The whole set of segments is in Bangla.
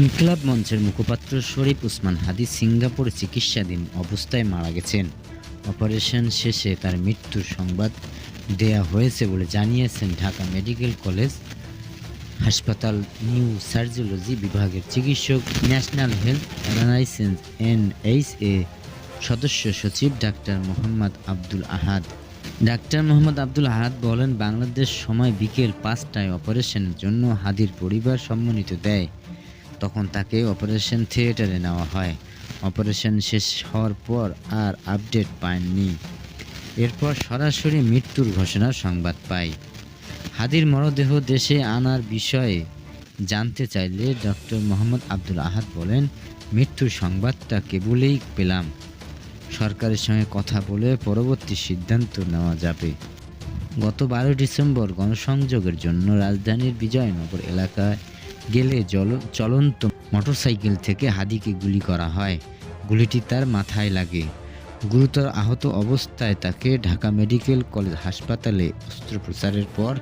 ইনকলাব মঞ্চের মুখপাত্র শরীফ উসমান হাদি সিঙ্গাপুরে চিকিৎসাধীন অবস্থায় মারা গেছেন। অপারেশন শেষে তার মৃত্যুর সংবাদ দেয়া হয়েছে বলে জানিয়েছেন ঢাকা মেডিকেল কলেজ হাসপাতাল নিউ সার্জিওলজি বিভাগের চিকিৎসক, ন্যাশনাল হেলথ অ্যানালাইসেন্স এনএইচ এ সদস্য সচিব ডাক্তার মোহাম্মদ আব্দুল আহাদ। ডাক্তার মোহাম্মদ আব্দুল আহাদ বলেন, বাংলাদেশ সময় বিকেল পাঁচটায় অপারেশনের জন্য হাদির পরিবার সম্মানিত দেয়। তখন তাকে অপারেশন থিয়েটারে নেওয়া হয়। অপারেশন শেষ হওয়ার পর আর আপডেট পাননি। এরপর সরাসরি মৃত্যুর ঘোষণার সংবাদ পাই। হাদির মরদেহ দেশে আনার বিষয়ে জানতে চাইলে ডক্টর মোহাম্মদ আব্দুল আহাদ বলেন, মৃত্যুর সংবাদটা কেবলই পেলাম। সরকারের সঙ্গে কথা বলে পরবর্তী সিদ্ধান্ত নেওয়া যাবে। গত বারো ডিসেম্বর গণসংযোগের জন্য রাজধানীর বিজয়নগর এলাকায় গেলে জল, চলন্ত মোটরসাইকেল থেকে হাদিকে গুলি করা হয়। গুলিটি তার মাথায় লাগে। গুরুতর আহত অবস্থায় তাকে ঢাকা মেডিকেল কলেজ হাসপাতালে অস্ত্রোপচারের পর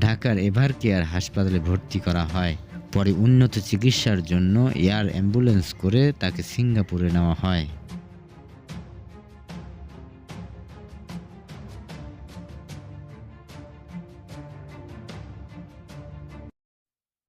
ঢাকার এভার কেয়ার হাসপাতালে ভর্তি করা হয়। পরে উন্নত চিকিৎসার জন্য এয়ার অ্যাম্বুলেন্স করে তাকে সিঙ্গাপুরে নেওয়া হয়।